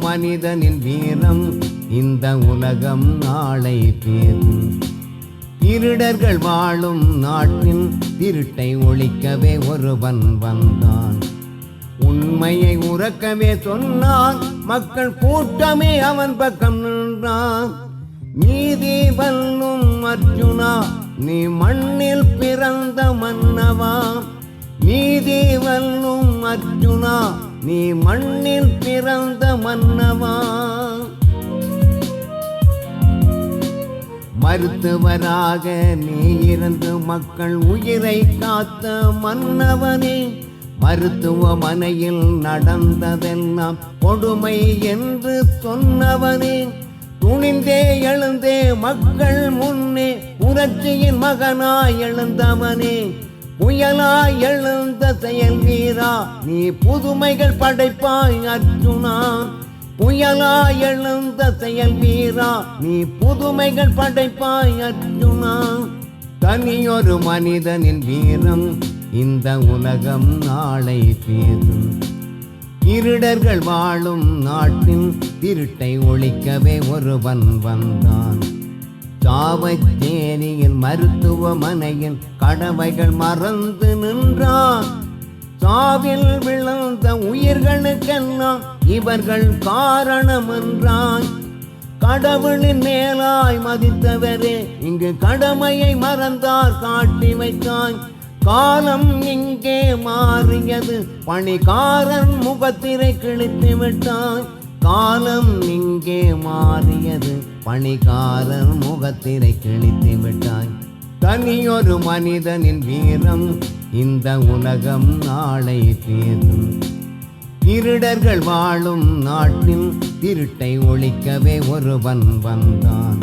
மனிதனின் வீரம் இந்த உலகம் நாளை பேரும் திருடர்கள் வாழும் நாட்டின் திருட்டை ஒழிக்கவே ஒருவன் வந்தான். உண்மையை உறக்கவே சொன்னான் மக்கள் கூட்டமே அவன் பக்கம் நின்றான். நீதி வல்லும் அர்ஜுனா நீ மண்ணில் பிறந்த மன்னவா? நீதி வல்லும் அர்ஜுனா நீ மண்ணில் பிறந்த மன்னவா? மருத்துவராக நீ இருந்து மக்கள் உயிரை காத்த மன்னவனே மருத்துவமனையில் நடந்ததெல்லாம் கொடுமை என்று சொன்னவனே. துணிந்தே எழுந்தே மக்கள் முன்னே புரட்சியின் மகனாய் எழுந்தவனே. புயலாய் எழுந்த செயல் வீரா நீ புதுமைகள் படைப்பாய் அர்ஜுனா. புயலாய் எழுந்த செயல் வீரா நீ புதுமைகள் படைப்பாய் அர்ஜுனா. தனியொரு மனிதனின் வீரம் இந்த உலகம் நாளை பேசும் இருடர்கள் வாழும் நாட்டின் திருட்டை ஒழிக்கவே ஒருவன் வந்தான். சாவச்சேரியில் மருத்துவமனையில் கடவைகள் மறந்து நின்றான். சாவில் விழுந்த உயிர்களுக்கெல்லாம் இவர்கள் காரணம் என்றான் கடவுளின் மேலாய் மதித்தவரே இங்கு கடமையை மறந்தார் காட்டி வைத்தான். காலம் இங்கே மாறியது பணிகாரன் முகத்திரை கிழித்து விட்டான். காலம் இங்கே மாறியது பணிகாரன் முகத்திரை கிழித்து விட்டாய். தனியொரு மனிதனின் வீரம் இந்த உலகம் நாளை தீரும் திருடர்கள் வாழும் நாட்டில் திருட்டை ஒழிக்கவே ஒருவன் வந்தான்.